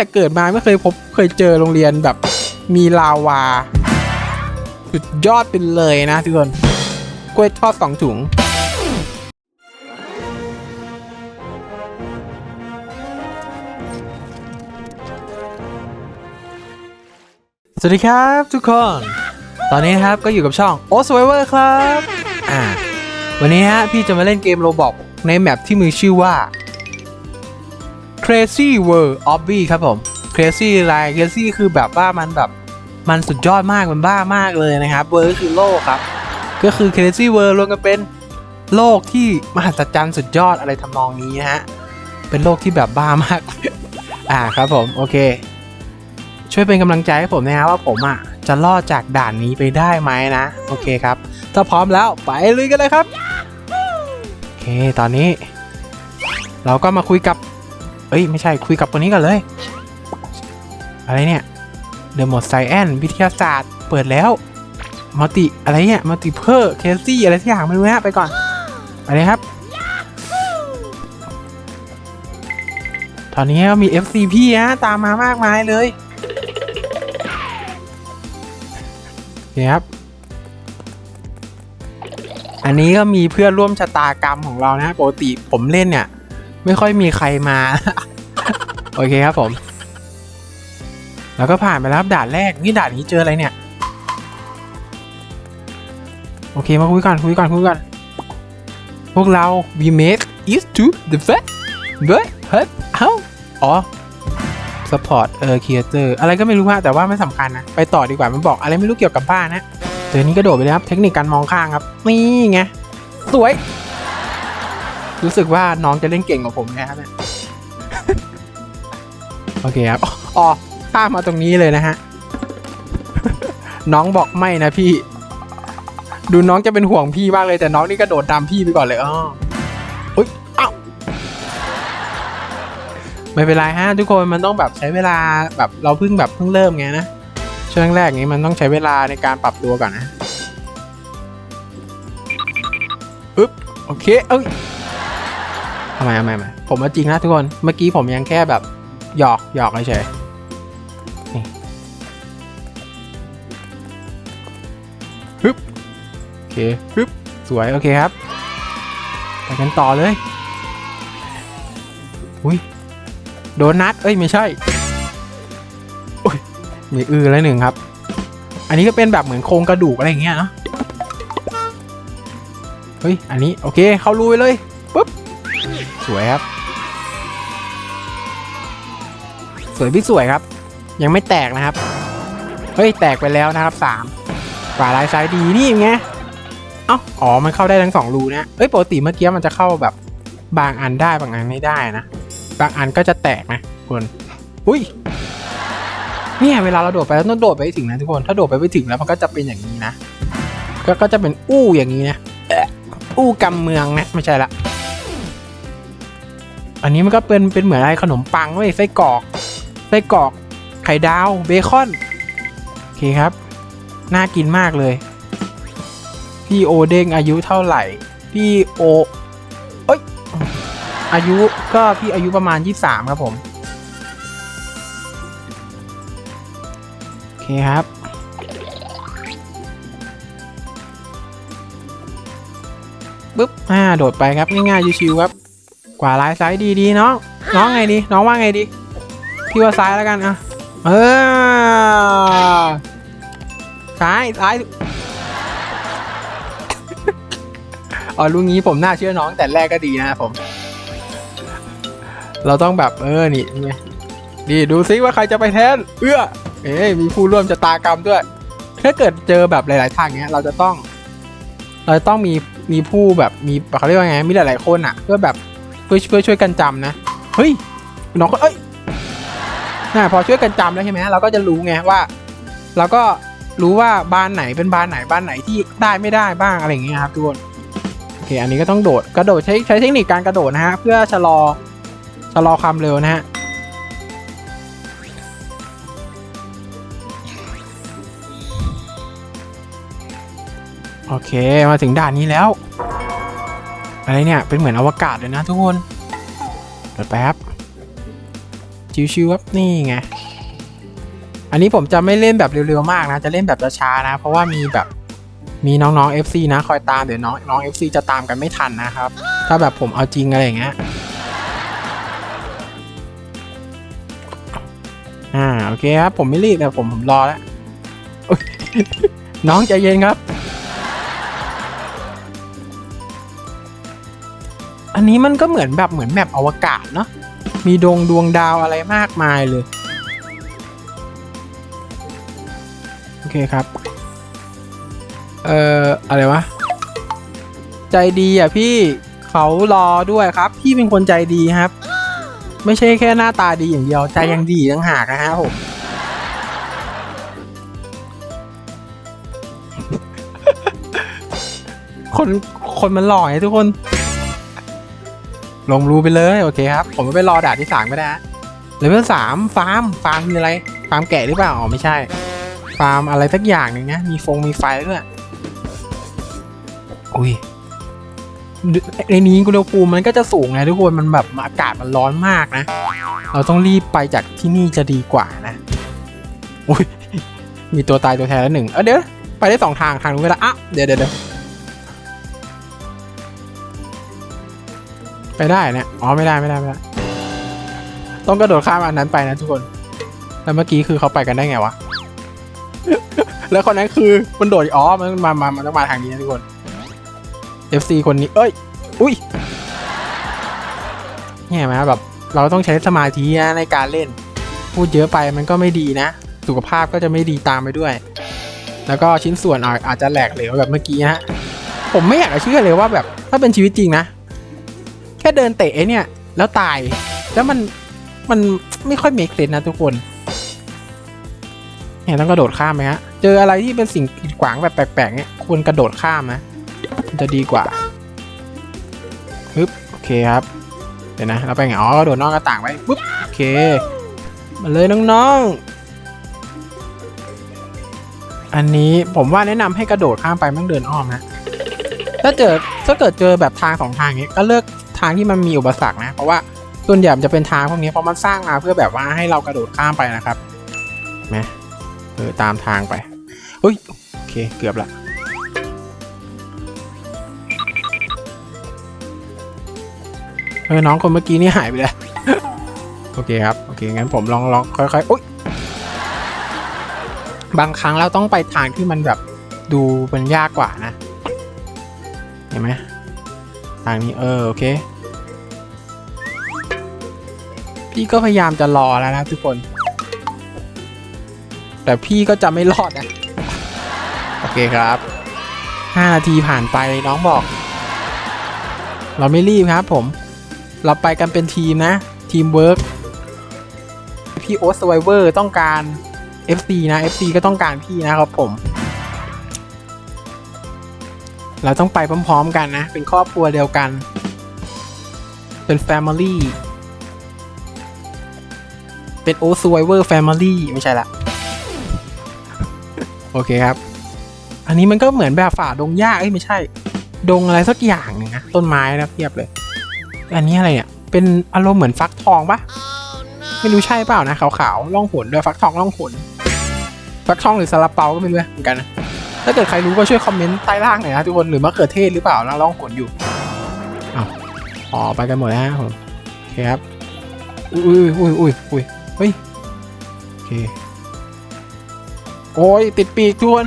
แต่เกิดมาไม่เคยพบเคยเจอโรงเรียนแบบมีลาวา สุดยอดไปเลยนะทุกคนกล้วยทอดสองถุงสวัสดีครับทุกคน ตอนนี้ครับก็อยู่กับช่อง o s u r v i v o r ครับ อ่า วันนี้ฮะพี่จะมาเล่นเกมโรบอกในแมปที่มีชื่อว่า Crazy World Obby ครับผม Crazy อะไร Crazy คือแบบว่ามันแบบมันสุดยอดมากมันบ้ามากเลยนะครับ World คือโลกครับ ก็คือ Crazy World รวมกันเป็นโลกที่มหัศจรรย์สุดยอดอะไรทำนองนี้นะฮะ เป็นโลกที่แบบบ้ามาก อ่าครับผมโอเค ช่วยเป็นกำลังใจให้ผมนะครับว่าผมอะจะรอดจากด่านนี้ไปได้ไหมนะ โอเคครับ ถ้าพร้อมแล้วไปลุยกันเลยครับ โอเคตอนนี้ เราก็มาคุยกับ เอ้ยไม่ใช่คุยกับคนนี้กันเลย อะไรเนี่ยเดอะมดไซแอนวิทยาศาสตร์เปิดแล้วมัลติอะไรเนี่ยมัลติเพอร์เคซี่อะไรสักอย่างไม่รู้นะไปก่อนไปเลยครับ ตอนนี้ก็มี FCP ฮะตามมามากมายเลยโอเคครับ อันนี้ก็มีเพื่อนร่วมชะตากรรมของเรานะปกติผมเล่นเนี่ย ไม่ค่อยมีใครมา โอเคครับผม แล้วก็ผ่านไปแล้วด่านแรก นี่ด่านนี้เจออะไรเนี่ย โอเคมาคุยกันคุยกันคุยกัน พวกเรา we make is to the fat but hurt เอ้าอ๋อ support เออ creator อะไรก็ไม่รู้ฮะแต่ว่าไม่สำคัญนะ ไปต่อดีกว่ามันบอกอะไรไม่รู้เกี่ยวกับบ้านนะเจอนี้กระโดดไปเลยครับ เทคนิคการมองข้างครับ นี่ไง สวย รู้สึกว่าน้องจะเล่นเก่งกว่าผมนะครับเนี่ยโอเคครับอ๋อข้ามาตรงนี้เลยนะฮะ น้องบอกไม่นะพี่ ดูน้องจะเป็นห่วงพี่มากเลยแต่น้องนี่กระโดดตามพี่ไปก่อนเลยอ๋ออุ้ยเอ้าไม่เป็นไรฮะทุกคนมันต้องแบบใช้เวลาแบบเราเพิ่งแบบเพิ่งเริ่มไงนะช่วงแรกนี้มันต้องใช้เวลาในการปรับตัวก่อนนะปึ๊บโอเคเอ้ย ทำไมทำไมทำไมผมว่าจริงนะทุกคน เมื่อกี้ผมยังแค่แบบ หยอกหยอกเฉยๆนี่ปึ๊บโอเคปึ๊บสวย โอเคครับ ไปกันต่อเลย อุ้ย โดนัท เอ้ย ไม่ใช่อุ้ยมีอือแล้วหนึ่งครับ อันนี้ก็เป็นแบบเหมือนโครงกระดูกอะไรอย่างเงี้ยเนาะ เฮ้ย อันนี้ โอเค เข้ารูไปเลย สวยครับ สวยพี่สวยครับ ยังไม่แตกนะครับ เฮ้ยแตกไปแล้วนะครับสามขวาลายซ้ายดีนี่ไงเอ้าอ๋อมันเข้าได้ทั้งสองรูนะเอ้ยปกติเมื่อกี้มันจะเข้าแบบ บางอันได้บางอันไม่ได้นะ บางอันก็จะแตกนะทุกคนอุ้ยเนี่ยเวลาเราโดดไปเราต้องโดดไปถึงนะทุกคน ถ้าโดดไปไม่ถึงแล้วมันก็จะเป็นอย่างนี้นะ ก็ก็จะเป็นอู้อย่างนี้นะอู้กำเมืองนะไม่ใช่ละ อันนี้มันก็เป็นเป็นเหมือนอะไรขนมปังเว้ยไส้กรอกไส้กรอกไข่ดาวเบคอนโอเคครับ น่ากินมากเลย พี่โอเด้งอายุเท่าไหร่ พี่โอเอ้ยอายุก็พี่อายุประมาณ 23 ครับผมโอเคครับปึ๊บอ่าโดดไปครับ ง่ายๆชิวๆครับ กว่าลายซ้ายดีๆน้องน้องไงดี น้องว่าไงดี พี่ว่าซ้ายแล้วกันอะ เออซ้ายซ้ายอ๋อลุงนี้ผมน่าเชื่อน้องแต่แรกก็ดีนะครับผม เราต้องแบบเออนี่ไงดีดูซิว่าใครจะไปแทน เอื้อ เอ้ยมีผู้ร่วมชะตากรรมด้วย ถ้าเกิดเจอแบบหลาย ๆ ทางเนี้ย เราจะต้อง เราจะต้องมีมีผู้แบบมีเขาเรียกว่าไงมีหลาย ๆ คนอะ เพื่อแบบ เพื่อเพื่อช่วยกันจำนะ เฮ้ยน้องก็เอ้ยน่าพอช่วยกันจำแล้วใช่ไหมเราก็จะรู้ไงว่า เราก็รู้ว่าบ้านไหนเป็นบ้านไหนบ้านไหนที่ได้ไม่ได้บ้างอะไรอย่างเงี้ยครับทุกคนโอเคอันนี้ก็ต้องโดดกระโดดใช้ใช้เทคนิคการกระโดดนะฮะเพื่อชะลอชะลอความเร็วนะฮะโอเคมาถึงด่านนี้แล้ว อะไรเนี่ย เป็นเหมือนอวกาศเลยนะทุกคนเดี๋ยวแป๊บ ชิวๆครับนี่ไง อันนี้ผมจะไม่เล่นแบบเร็วๆมากนะ จะเล่นแบบช้าๆนะ เพราะว่ามีแบบมีน้องๆ FC นะ คอยตามเดี๋ยวน้องน้อง FC จะตามกันไม่ทันนะครับ ถ้าแบบผมเอาจริงอะไรอย่างเงี้ยอ่าโอเคครับผมไม่รีบแต่ผมผมรอแล้วน้องใจเย็นครับ อันนี้มันก็เหมือนแบบเหมือนแมปอวกาศเนาะมีดวงดวงดาวอะไรมากมายเลย โอเคครับ เอ่อ อะไรวะ ใจดีอะพี่เขารอด้วยครับ พี่เป็นคนใจดีครับ ไม่ใช่แค่หน้าตาดีอย่างเดียว ใจยังดีต่างหากนะฮะผมคน คนมันหล่อไงทุกคน ลงรูไปเลยโอเคครับ ผมไปรอด่านที่สามก็ได้เลเวลสามฟาร์มฟาร์มคืออะไร ฟาร์มแกะหรือเปล่าอ๋อไม่ใช่ ฟาร์มอะไรสักอย่างหนึ่งนะมีฟงมีไฟด้วยอุ้ยในนี้อุณภูมิมันก็จะสูงไงทุกคนมันแบบอากาศมันร้อนมากนะ เราต้องรีบไปจากที่นี่จะดีกว่านะอุ้ยมีตัวตายตัวแทนแล้วหนึ่งเออเดี๋ยวไปได้สองทางทางนู้นก็ได้อะเดี๋ยวเดี๋ยว ไปได้เนี่ย อ๋อไม่ได้ไม่ได้ไม่ได้ ต้องกระโดดข้ามอันนั้นไปนะทุกคน แล้วเมื่อกี้คือเขาไปกันได้ไงวะ แล้วคนนั้นคือมันโดดอ๋อมันมามามันต้องมาทางนี้นะทุกคน FC คนนี้ เอ้ย อุ้ยเนี่ยไหมแบบเราต้องใช้สมาธินะในการเล่น พูดเยอะไปมันก็ไม่ดีนะ สุขภาพก็จะไม่ดีตามไปด้วย แล้วก็ชิ้นส่วนอาจอาจจะแหลกเหลวแบบเมื่อกี้ฮะ ผมไม่อยากจะเชื่อเลยว่าแบบถ้าเป็นชีวิตจริงนะ ค่เดินเตะเนี่ย แล้วตาย แล้วมันมันไม่ค่อยเมคเซนนะทุกคนเนี่ยต้องกระโดดข้ามไหมฮะ เจออะไรที่เป็นสิ่งกีดขวางแบบแปลกๆเนี่ยควรกระโดดข้ามนะมจะดีกว่าปึ๊บโอเคครับ เดี๋ยวนะเราไปไงอ๋อกระโดดนอกหน้าต่างไว้ปึ๊บโอเค มาเลยน้องๆ อันนี้ผมว่าแนะนำให้กระโดดข้ามไปไม่องเดินอ้อมนะถ้าเจอถ้าเกิดเจอแบบทางสองทางอย่างเงี้ยก็เลือก ทางที่มันมีอุปสรรคนะ เพราะว่าส่วนใหญ่มันจะเป็นทางพวกนี้เพราะมันสร้างมาเพื่อแบบว่าให้เรากระโดดข้ามไปนะครับเห็นไหมเออตามทางไปเฮ้ยโอเคเกือบละเออน้องคนเมื่อกี้นี่หายไปเลยโอเคครับโอเคงั้นผมลองลองค่อยๆอุ๊ยบางครั้งเราต้องไปทางที่มันแบบดูมันยากกว่านะ เห็นไหม ทางนี้เออโอเค พี่ก็พยายามจะรอแล้วนะทุกคน แต่พี่ก็จะไม่รอดนะ โอเคครับห้านาทีผ่านไปน้องบอก เราไม่รีบครับผม เราไปกันเป็นทีมนะ ทีมเวิร์กพี่โอ๊ตสไวเวอร์ต้องการ FC นะ FC ก็ต้องการพี่นะครับผม เราต้องไปพร้อมๆกันนะ เป็นครอบครัวเดียวกัน เป็น Family เป็นโอ s u r v i v o r Family ไม่ใช่ละ โอเคครับ อันนี้มันก็เหมือนแบบฝ่าดงหญ้าเอ้ยไม่ใช่ ดงอะไรสักอย่างหนึ่งนะต้นไม้นะเพียบเลย อันนี้อะไรเนี่ยเป็นอารมณ์เหมือนฟักทองปะไม่รู้ใช่เปล่านะขาวๆล่องหนด้วยฟักทองล่องหนฟักทองหรือซาลาเปาก็ไม่รู้เหมือนกันนะ ถ้าเกิดใครรู้ก็ช่วยคอมเมนต์ใต้ล่างหน่อยนะทุกคนหรือมะเขือเทศหรือเปล่าแล้วล่องหนอยู่อ้าวอ๋อไปกันหมดแล้วครับผมโอเคครับอุ้ยอุ้ยอุ้ยอุ้ยเฮ้ยโอเคโอ้ยติดปีกทุกคน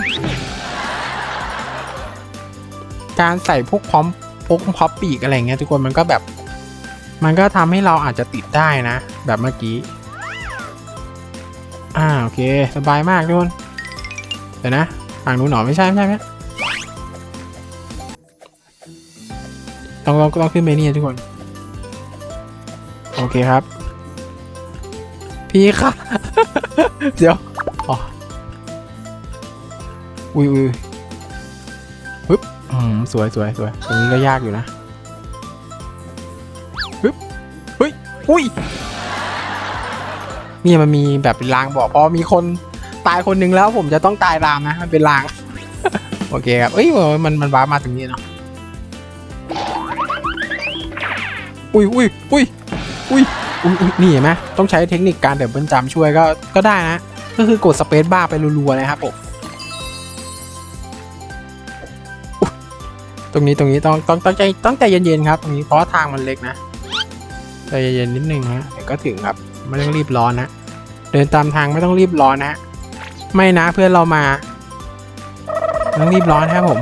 การใส่พวกพร้อมพกพร้อมปีกอะไรเงี้ยทุกคนมันก็แบบ มันก็ทำให้เราอาจจะติดได้นะ แบบเมื่อกี้อ่าโอเค สบายมากทุกคนเดี๋ยวนะ ฝั่งนู้นหนอไม่ใช่ไม่ใช่ไหมใช่ต้องต้องต้องขึ้นไปนี่ทุกคน โอเคครับ พี่ค่ะ เดี๋ยวอ๋ออุ้ยอุ้ยปึ๊บอืมสวยสวยสวยตรงนี้ก็ยากอยู่นะปึ๊บเฮ้ยอุ้ยเนี่ยมันมีแบบเป็นรางบอกพอมีคน ตายคนหนึ่งแล้วผมจะต้องตายตามนะมันเป็นราง โอเคครับเอ้ยมันมันว้ามาถึงนี้เนาะอุ้ยอุ้ยอุ้ยอุ้ยอุ๊ยอุ๊ยนี่เห็นไหมต้องใช้เทคนิคการเดินเบิลจัมช่วยก็ก็ได้นะ ก็คือกดสเปซบ้าไปรัวๆเลยครับผมตรงนี้ตรงนี้ต้องต้องต้องใจต้องใจเย็นๆครับตรงนี้เพราะทางมันเล็กนะใจเย็นๆนิดนึงฮะเดี๋ยวก็ถึงครับไม่ต้องรีบร้อนนะเดินตามทางไม่ต้องรีบร้อนนะ ไม่นะเพื่อนเรามาต้องรีบร้อนนะครับผม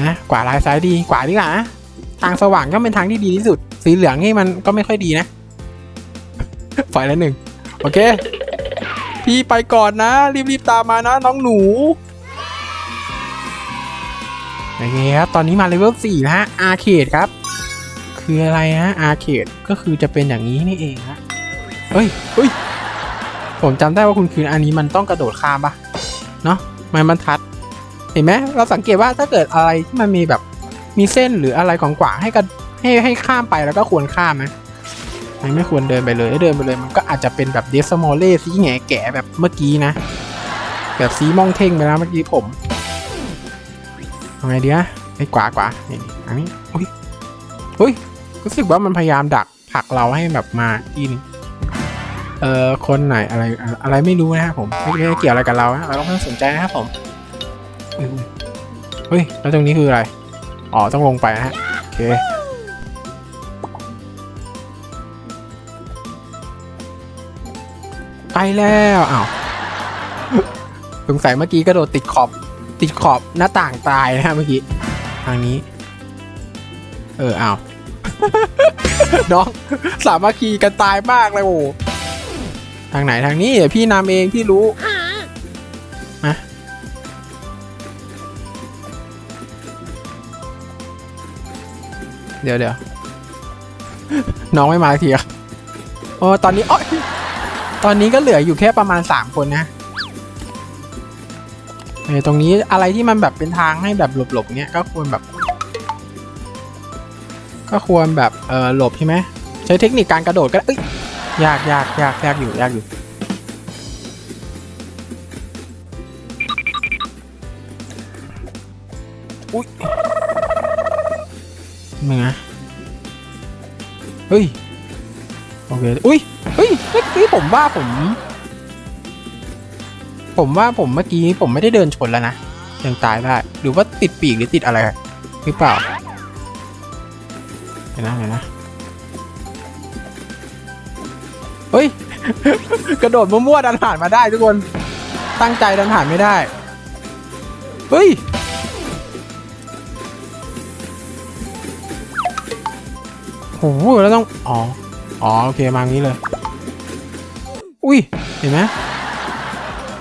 นะกว่าลายซ้ายดีกว่าดีกว่านะทางสว่างก็เป็นทางที่ดีที่สุด สีเหลืองนี่มันก็ไม่ค่อยดีนะไฟแล้วหนึ่งโอเค พี่ไปก่อนนะ รีบๆตามมานะ น้องหนูโอเคครับตอนนี้มาเลเวล4นะฮะอาร์เคดครับ คืออะไรฮะอาร์เคดก็คือจะเป็นอย่างนี้นี่เองฮะเฮ้ยเฮ้ย ผมจำได้ว่าคุณคืนอันนี้มันต้องกระโดดข้ามปะเนาะมันบรรทัด เห็นไหมเราสังเกตว่าถ้าเกิดอะไรที่มันมีแบบมีเส้นหรืออะไรของกว่าให้กันให้ให้ข้ามไปแล้วก็ควรข้ามนะไม่ไม่ควรเดินไปเลยถ้าเดินไปเลยมันก็อาจจะเป็นแบบเดสโมเล่ซีแง่แก่แบบเมื่อกี้นะ แบบซีมองเท่งไปแล้วเมื่อกี้ผมเอาไงดีนะไอ้กว่ากว่านี่อันนี้อุ้ยอุ้ยรู้สึกว่ามันพยายามดักผลักเราให้แบบมาอีนง เอ่อคนไหนอะไรอะไรไม่รู้นะครับผมไม่ไม่เกี่ยวอะไรกับเรานะเราต้องไม่งสนใจนะครับผมอืมเฮ้ยแล้วตรงนี้คืออะไรอ๋อต้องลงไปนะฮะโอเคไปแล้วอ้าวสงสัยเมื่อกี้กระโดดติดขอบ ติดขอบหน้าต่างตายนะฮะเมื่อกี้ทางนี้ เอออ้าวน้องสามัคคีกันตายมากเลยโอ้ ทางไหนทางนี้เดี๋ยวพี่นำเองพี่รู้เดี๋ยวเดี๋ยวน้องไม่มาสักทีอะโอ้ตอนนี้อ้อยตอนนี้ก็เหลืออยู่แค่ประมาณสามคนนะเออตรงนี้อะไรที่มันแบบเป็นทางให้แบบหลบๆเนี้ยก็ควรแบบ ก็ควรแบบเออหลบใช่ไหมใช้เทคนิคการกระโดดก็ได้เอ้ย ยากยากยากยากอยู่ยากอยู่ อุ้ยมึงนะเฮ้ย โอเค อุ้ยเฮ้ยเมื่อกี้ผมว่าผม ผมว่าผมเมื่อกี้ผมไม่ได้เดินชนแล้วนะ ยังตายได้ หรือว่าติดปีกหรือติดอะไรหรือเปล่าเห็นนะเห็นนะ เฮ้ย กระโดดมั่วๆดันผ่านมาได้ทุกคน ตั้งใจดันผ่านไม่ได้ เฮ้ยโอ้โหแล้วต้อง อ๋อ อ๋อ โอเค มางี้เลย อุ้ย เห็นไหม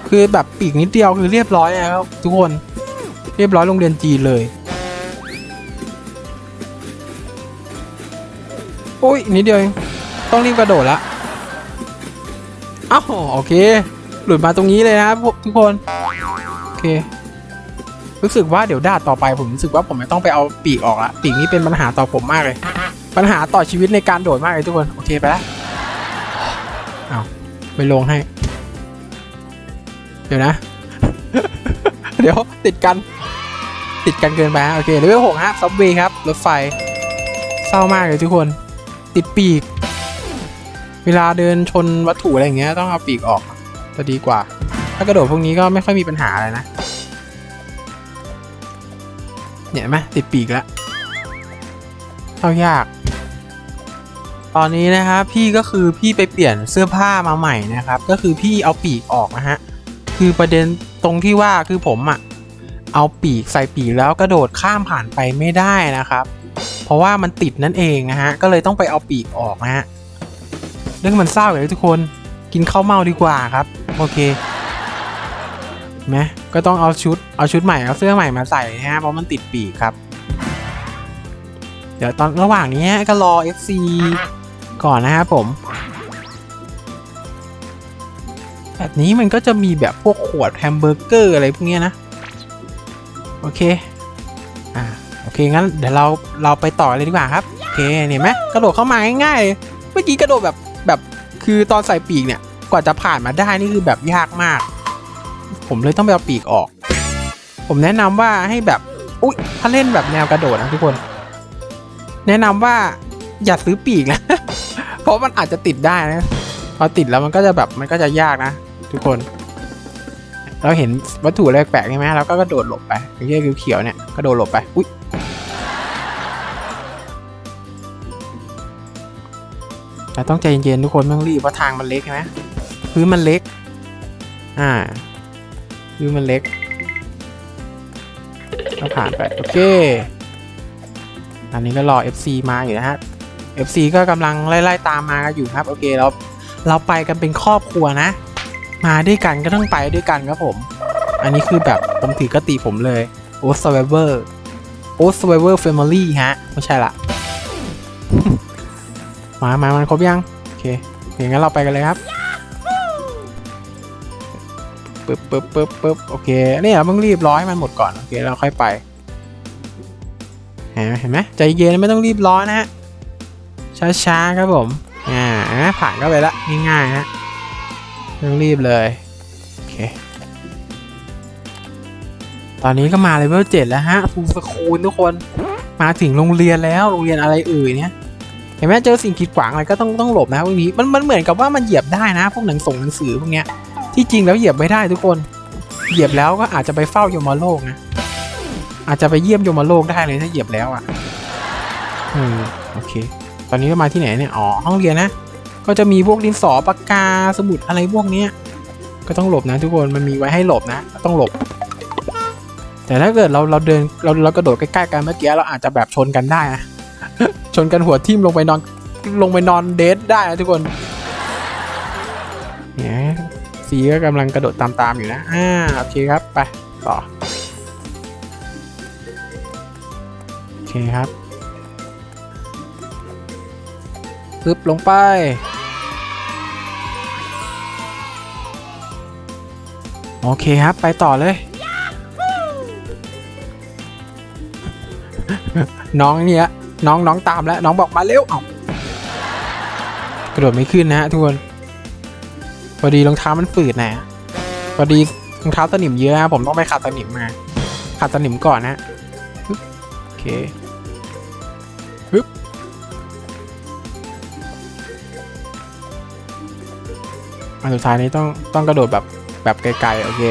คือแบบปีกนิดเดียวคือเรียบร้อยแล้วทุกคน เรียบร้อยโรงเรียนจีนเลย อุ้ยนิดเดียวเองต้องรีบกระโดดละ อ้าวโอเค หลุดมาตรงนี้เลยนะครับทุกคน โอเค รู้สึกว่าเดี๋ยวด่าต่อไปผมรู้สึกว่าผมจะต้องไปเอาปีกออกละปีกนี้เป็นปัญหาต่อผมมากเลย ปัญหาต่อชีวิตในการโดดมากเลยทุกคน โอเคไปแล้วเอาไปลงให้ เดี๋ยวนะ เดี๋ยวติดกัน ติดกันเกินไปโอเคเลเวลหกฮะซับเวย์ครับ รถไฟ เศร้ามากเลยทุกคน ติดปีก เวลาเดินชนวัตถุอะไรอย่างเงี้ยต้องเอาปีกออกจะดีกว่า ถ้ากระโดดพวกนี้ก็ไม่ค่อยมีปัญหาอะไรนะ เนี่ยเห็นไหมติดปีกแล้วเข้ายาก ตอนนี้นะครับพี่ก็คือพี่ไปเปลี่ยนเสื้อผ้ามาใหม่นะครับ ก็คือพี่เอาปีกออกนะฮะคือประเด็นตรงที่ว่าคือผมอะเอาปีกใส่ปีกแล้วกระโดดข้ามผ่านไปไม่ได้นะครับ เพราะว่ามันติดนั่นเองนะฮะก็เลยต้องไปเอาปีกออกนะฮะ เรื่องมันเศร้าเลยทุกคนกินข้าวเมาดีกว่าครับ โอเคไหมก็ต้องเอาชุดเอาชุดใหม่เอาเสื้อใหม่มาใส่นะฮะเพราะมันติดปีกครับ เดี๋ยวตอนระหว่างนี้ก็รอ FC ก่อนนะครับผมแบบนี้มันก็จะมีแบบพวกขวดแฮมเบอร์เกอร์อะไรพวกนี้นะ โอเค อ่าโอเค งั้นเดี๋ยวเราเราไปต่อเลยดีกว่าครับ โอเคเห็นไหมกระโดดเข้ามาง่ายๆเมื่อกี้กระโดดแบบ คือตอนใส่ปีกเนี่ยกว่าจะผ่านมาได้นี่คือแบบยากมาก ผมเลยต้องไปเอาปีกออก ผมแนะนำว่าให้แบบอุ๊ยถ้าเล่นแบบแนวกระโดดนะทุกคน แนะนำว่าอย่าซื้อปีกนะเพราะมันอาจจะติดได้นะพอติดแล้วมันก็จะแบบมันก็จะยากนะ ทุกคน เราเห็นวัตถุอะไรแปลกๆใช่ไหมเราก็กระโดดหลบไปอย่างเงี้ยเขียวๆเนี่ยกระโดดหลบไปอุ้ย แต่ต้องใจเย็นๆทุกคนไม่ต้องรีบเพราะทางมันเล็กใช่ไหมพื้นมันเล็ก อ่าพื้นมันเล็กก็ผ่านไปโอเค อันนี้ก็รอ FC มาอยู่นะฮะ FC ก็กำลังไล่ๆตามมาอยู่ครับ โอเคเราเราไปกันเป็นครอบครัวนะ มาด้วยกันก็ต้องไปด้วยกันครับผม อันนี้คือแบบผมถือกติผมเลยโอ s ส r v i v o r โอ s ส r v i v o r Family ฮะ ไม่ใช่ละ มามามันครบยัง โอเคโอเคงั้นเราไปกันเลยครับปึ๊บปึ๊บปึ๊บปึ๊บโอเคเนี่ยเราต้องรีบร้อยมันหมดก่อน โอเค เราค่อยไป เห็นไหมใจเย็นไม่ต้องรีบร้อนนะฮะ ช้าๆครับผม อ่า ผ่านเข้าไปละง่ายๆฮะไม่ต้องรีบเลย โอเค ตอนนี้ก็มาเลเวลเจ็ดแล้วฮะฟูสคูลทุกคน มาถึงโรงเรียนแล้ว โรงเรียนอะไรเอ่ยเนี่ย เห็นไหมเจอสิ่งกีดขวางอะไรก็ต้องต้องหลบนะพวกนี้มันมันเหมือนกับว่ามันเหยียบได้นะ พวกหนังส่งหนังสือพวกเนี้ยที่จริงแล้วเหยียบไม่ได้ทุกคน เหยียบแล้วก็อาจจะไปเฝ้ายมโลกนะอาจจะไปเยี่ยมยมโลกได้เลยถ้าเหยียบแล้วอะอืมโอเค ตอนนี้มาที่ไหนเนี่ยอ๋อห้องเรียนนะก็จะมีพวกดินสอปากกาสมุดอะไรพวกเนี้ยก็ต้องหลบนะทุกคนมันมีไว้ให้หลบนะต้องหลบ แต่ถ้าเกิดเราเราเดินเราเรากระโดดใกล้ๆกันเมื่อกี้เราอาจจะแบบชนกันได้นะ ชนกันหัวทิ่มลงไปนอนลงไปนอนเดทได้นะทุกคนเนี่ยสีก็กำลังกระโดดตามๆอยู่นะอ่าโอเคครับไปต่อโอเคครับปึ๊บลงไปโอเคครับ ไปต่อเลย น้องเนี่ย น้องน้องตามแล้ว น้องบอกมาเร็วเอากระโดดไม่ขึ้นนะฮะทุกคนพอดีรองเท้ามันฝืดนะพอดีรองเท้าสนิมเยอะนะผมต้องไปขัดสนิมมาขัดสนิมก่อนนะโอเคอันสุดท้ายนี้ต้องต้องกระโดดแบบแบบไกลๆโอเค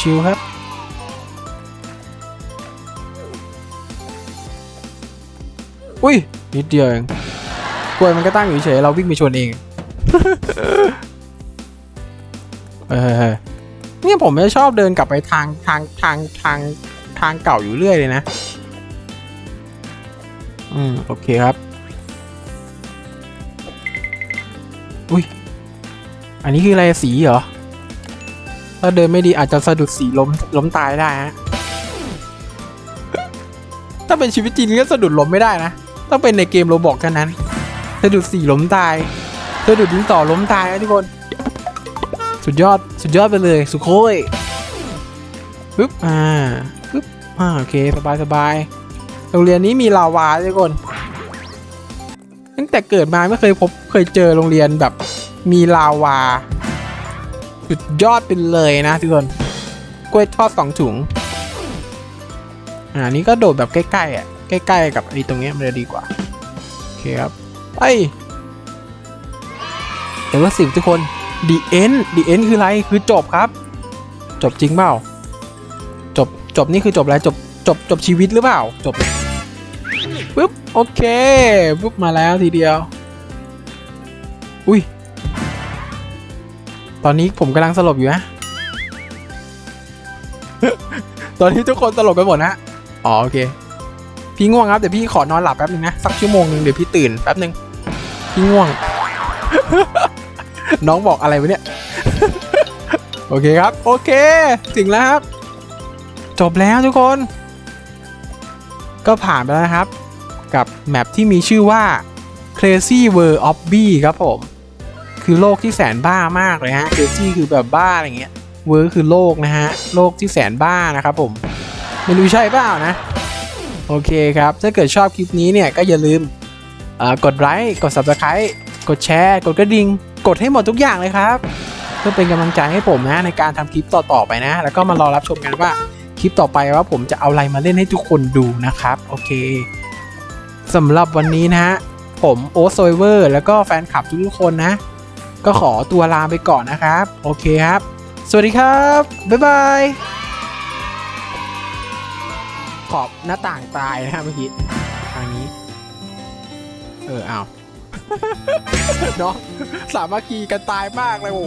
ชิวๆครับ อุ้ยนิดเดียวเองกล้วยมันก็ตั้งอยู่เฉยเราวิ่งไปชนเองเออเนี่ยผมจะชอบเดินกลับไปทางทางทางทางทางเก่าอยู่เรื่อยเลยนะ อืมโอเคครับ อุ้ย อันนี้คืออะไรสีเหรอ ถ้าเดินไม่ดีอาจจะสะดุดสีล้มล้มตายได้ฮะ ถ้าเป็นชีวิตจริงก็สะดุดล้มไม่ได้นะ ต้องเป็นในเกมโรบอกเท่านั้นสะดุดสี่ล้มตายสะดุดดินต่อล้มตายนะทุกคน สุดยอดสุดยอดไปเลยสุโคยปึ๊บอ่าปึ๊บอ่าโอเคสบายสบายโรงเรียนนี้มีลาวาทุกคนตั้งแต่เกิดมาไม่เคยพบเคยเจอโรงเรียนแบบมีลาวา สุดยอดไปเลยนะทุกคนกล้วยทอดสองถุงอ่านี่ก็โดดแบบใกล้ๆอะ ใกล้ๆกับไอ้ตรงเนี้ยมันจะดีกว่า โอเคครับ ไปแต่ว่าสิบทุกคน the end the end คืออะไร คือจบครับ จบจริงเปล่า จบ จบนี่คือจบอะไร จบ จบ จบชีวิตหรือเปล่า จบปุ๊บ โอเคปุ๊บ มาแล้วทีเดียว อุ้ย ตอนนี้ผมกำลังสลบอยู่นะ ตอนนี้ทุกคนสลบกันหมดนะ อ๋อ โอเค พี่ง่วงครับเดี๋ยวพี่ขอนอนหลับแป๊บนึงนะสักชั่วโมงหนึ่งเดี๋ยวพี่ตื่นแป๊บนึงพี่ง่วง น้องบอกอะไรวะเนี่ย โอเคครับ โอเค ถึงแล้วครับ จบแล้วทุกคน ก็ผ่านไปแล้วนะครับ กับแมปที่มีชื่อว่า Crazy World of b e ครับผม คือโลกที่แสนบ้ามากเลยฮะ Crazy คือแบบบ้าอะไรเงี้ยเวอร์คือโลกนะฮะ โลกที่แสนบ้านะครับผม ไม่รู้ใช่เปล่านะ โอเคครับ ถ้าเกิดชอบคลิปนี้เนี่ยก็อย่าลืมกดไลค์กด Subscribe กดแชร์ กดกระดิ่ง กดให้หมดทุกอย่างเลยครับ เพื่อเป็นกำลังใจให้ผมนะในการทำคลิปต่อๆไปนะ แล้วก็มารอรับชมกันว่าคลิปต่อไปว่าผมจะเอาอะไรมาเล่นให้ทุกคนดูนะครับ โอเคสำหรับวันนี้นะฮะผผมโอ๊ตโซเวอร์แล้วก็แฟนคลับทุกๆคนนะ ก็ขอตัวลาไปก่อนนะครับ โอเคครับ สวัสดีครับ บ๊ายบาย ขอบหน้าต่างตายนะเมื่อกี้ทางนี้ เออเอ้าวเนาะสามัคคีกันตายมากเลยโอ้